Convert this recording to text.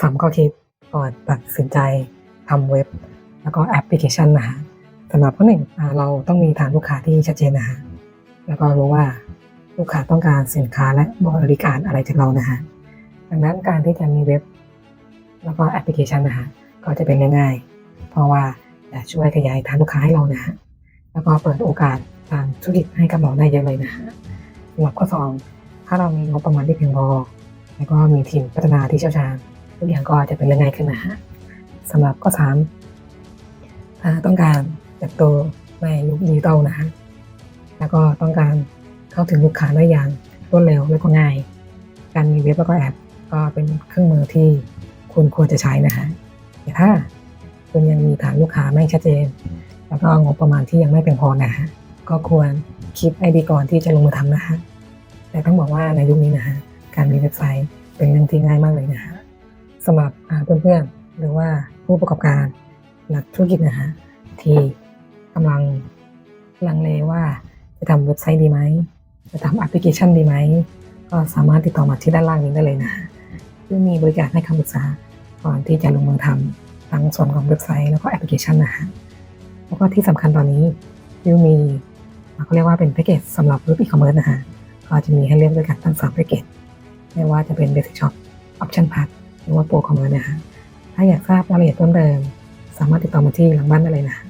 สามข้อคิดก่อนตัดสินใจทำเว็บ แล้วก็แอปพลิเคชันนะฮะสำหรับข้อหนึ่งเราต้องมีฐานลูกค้าที่ชัดเจนนะฮะแล้วก็รู้ว่าลูกค้าต้องการสินค้าและบริการอะไรจากเรานะฮะดังนั้นการที่จะมีเว็บ แล้วก็แอปพลิเคชันนะฮะก็จะเป็นง่ายๆ เพราะว่าจะช่วยขยายฐานลูกค้าให้เรานะฮะแล้วก็เปิดโอกาสทางธุรกิจให้กับเราได้เยอะเลยนะฮะสำหรับข้อสองถ้าเรามีงบประมาณที่เพียงพอแล้วก็มีทีมพัฒนาที่เชี่ยวชาญ ทุกอย่างก็จะเป็นเรื่องง่ายขึ้นนะฮะสำหรับข้อสามถ้าต้องการเติบโตในยุคดิจิตอลนะฮะแล้วก็ต้องการเข้าถึงลูกค้าได้อย่างรวดเร็วและก็ง่าย การมีเว็บแล้วก็แอปก็เป็นเครื่องมือที่คุณควรจะใช้นะฮะแต่ถ้าคุณยังมีฐานลูกค้าไม่ชัดเจน แล้วก็งบประมาณที่ยังไม่เพียงพอนะฮะก็ควรคิดให้ดียก่อนที่จะลงมือทำนะฮะแต่ต้องบอกว่าในยุคนี้นะฮะการมีเว็บไซต์เป็นเรื่องที่ง่ายมากเลยนะฮะ สำหรับอ่าเพื่อนๆ หรือว่าผู้ประกอบการนักธุรกิจนะฮะที่กำลังลังเลว่าจะทำเว็บไซต์ดีไหม จะทำแอปพลิเคชันดีไหม ก็สามารถติดต่อมาที่ด้านล่างนี้ได้เลยนะฮะที่มีบริการให้คำปรึกษาก่อนที่จะลงมือทำทั้งส่วนของเว็บไซต์แล้วก็แอปพลิเคชันนะฮะแล้วก็ที่สำคัญตอนนี้ยูมีเขาเรียกว่าเป็นแพ็กเกจสำหรับเว็บอีคอมเมิร์ซนะฮะก็จะมีให้เลือกด้วยกันทั้งสามแพ็กเกจไม่ว่าจะเป็น Basic Shop Option Pack หรือว่าโปรของมันนะฮะถ้าอยากทราบรายละเอียดเพิ่มเติม สามารถติดต่อมาที่หลังบ้านได้เลยนะฮะ